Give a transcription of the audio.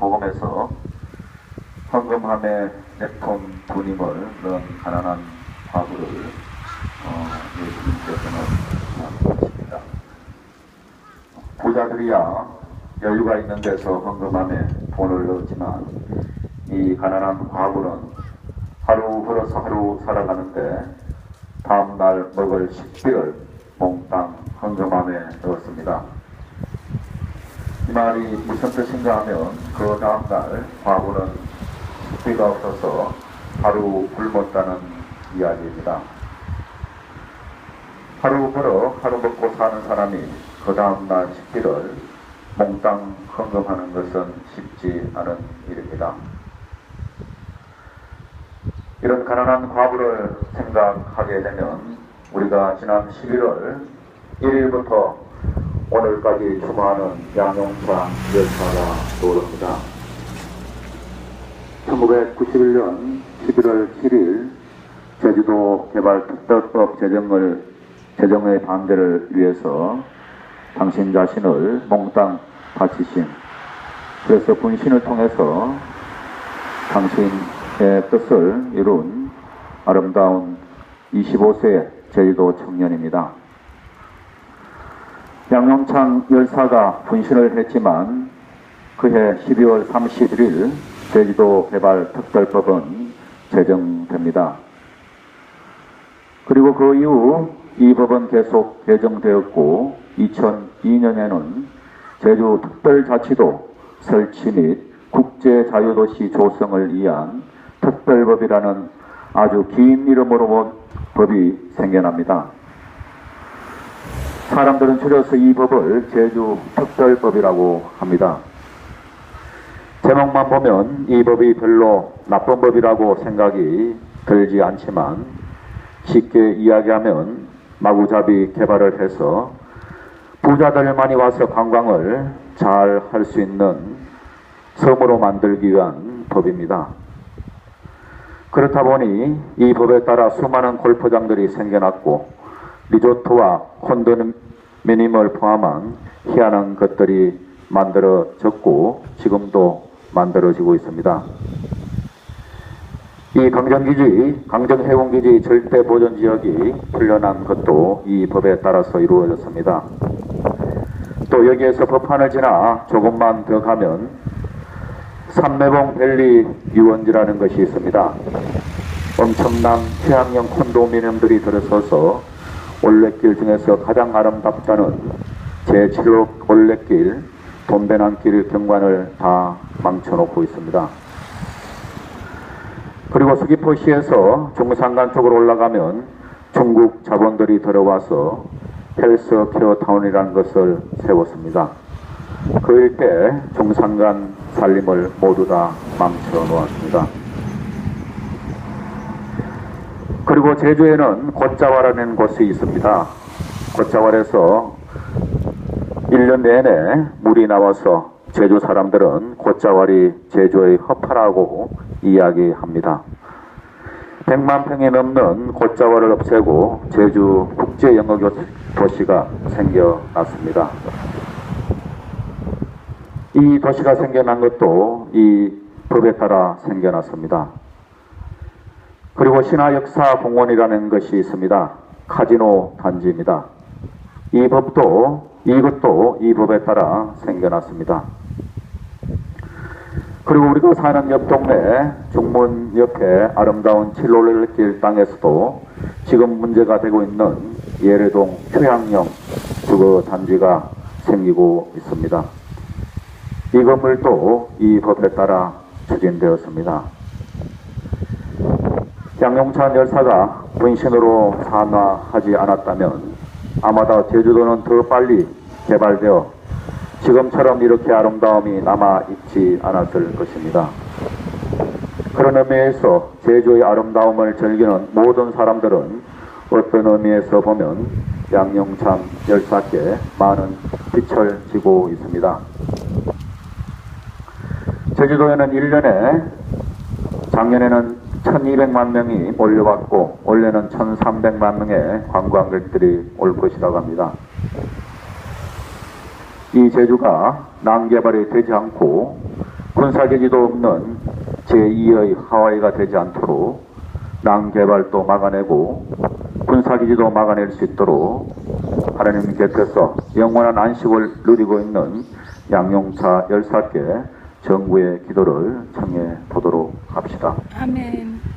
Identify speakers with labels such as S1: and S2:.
S1: 복음에서 헌금함에 네톤 두님을 넣은 가난한 과부를 어, 예수님께서는 하십니다. 부자들이야 여유가 있는 데서 헌금함에 돈을 넣었지만 이 가난한 과부는 하루 걸어서 하루 살아가는데 다음 날 먹을 식비를 몽땅 헌금함에 넣었습니다. 이 말이 무슨 뜻인가 하면 그 다음날 과부는 식비가 없어서 하루 굶었다는 이야기입니다. 하루 벌어 하루 먹고 사는 사람이 그 다음날 식비를 몽땅 헌금하는 것은 쉽지 않은 일입니다. 이런 가난한 과부를 생각하게 되면 우리가 지난 11월 1일부터 오늘까지 추모하는 양용사 열사가 떠오릅니다. 1991년 11월 7일 제주도 개발 특별법 제정을 제정의 반대를 위해서 당신 자신을 몽땅 바치신 그래서 분신을 통해서 당신의 뜻을 이룬 아름다운 25세 제주도 청년입니다. 양용창 열사가 분신을 했지만 그해 12월 31일 제주도 개발 특별법은 제정됩니다. 그리고 그 이후 이 법은 계속 개정되었고 2002년에는 제주 특별자치도 설치 및 국제자유도시 조성을 위한 특별법이라는 아주 긴 이름으로 법이 생겨납니다. 사람들은 줄여서 이 법을 제주 특별법이라고 합니다. 제목만 보면 이 법이 별로 나쁜 법이라고 생각이 들지 않지만 쉽게 이야기하면 마구잡이 개발을 해서 부자들만이 와서 관광을 잘 할 수 있는 섬으로 만들기 위한 법입니다. 그렇다 보니 이 법에 따라 수많은 골프장들이 생겨났고 리조트와 콘도미니엄을 포함한 희한한 것들이 만들어졌고 지금도 만들어지고 있습니다. 이 강정기지, 강정해운기지 절대 보존 지역이 풀려난 것도 이 법에 따라서 이루어졌습니다. 또 여기에서 법안을 지나 조금만 더 가면 삼매봉 밸리 유원지라는 것이 있습니다. 엄청난 휴양형 콘도미니엄들이 들어서서 올레길 중에서 가장 아름답다는 제7호 올레길, 돈배난길 경관을 다 망쳐놓고 있습니다. 그리고 서귀포시에서 중산간 쪽으로 올라가면 중국 자본들이 들어와서 헬스케어 타운이라는 것을 세웠습니다. 그 일대 중산간 살림을 모두 다 망쳐 놓았습니다. 그리고 제주에는 곶자왈이라는 곳이 있습니다. 곶자왈에서 1년 내내 물이 나와서 제주 사람들은 곶자왈이 제주의 허파라고 이야기합니다. 100만 평이 넘는 곶자왈을 없애고 제주 국제 영어 도시가 생겨났습니다. 이 도시가 생겨난 것도 이 법에 따라 생겨났습니다. 그리고 신화역사공원이라는 것이 있습니다. 카지노 단지입니다. 이 법도 이것도 이 법에 따라 생겨났습니다. 그리고 우리가 사는 옆 동네 중문 옆에 아름다운 칠롤길 땅에서도 지금 문제가 되고 있는 예래동 휴양용 주거 단지가 생기고 있습니다. 이 건물도 이 법에 따라 추진되었습니다. 양용찬 열사가 분신으로 산화하지 않았다면 아마도 제주도는 더 빨리 개발되어 지금처럼 이렇게 아름다움이 남아 있지 않았을 것입니다. 그런 의미에서 제주의 아름다움을 즐기는 모든 사람들은 어떤 의미에서 보면 양용찬 열사께 많은 빛을 지고 있습니다. 제주도에는 1년에 작년에는 1200만 명이 몰려왔고 올해는 1300만 명의 관광객들이 올 것이라고 합니다. 이 제주가 난개발이 되지 않고 군사기지도 없는 제2의 하와이가 되지 않도록 낭개발도 막아내고 군사기지도 막아낼 수 있도록 하나님 곁에서 영원한 안식을 누리고 있는 양용차 열사께 정부의 기도를 청해 보도록 합시다.
S2: 아멘.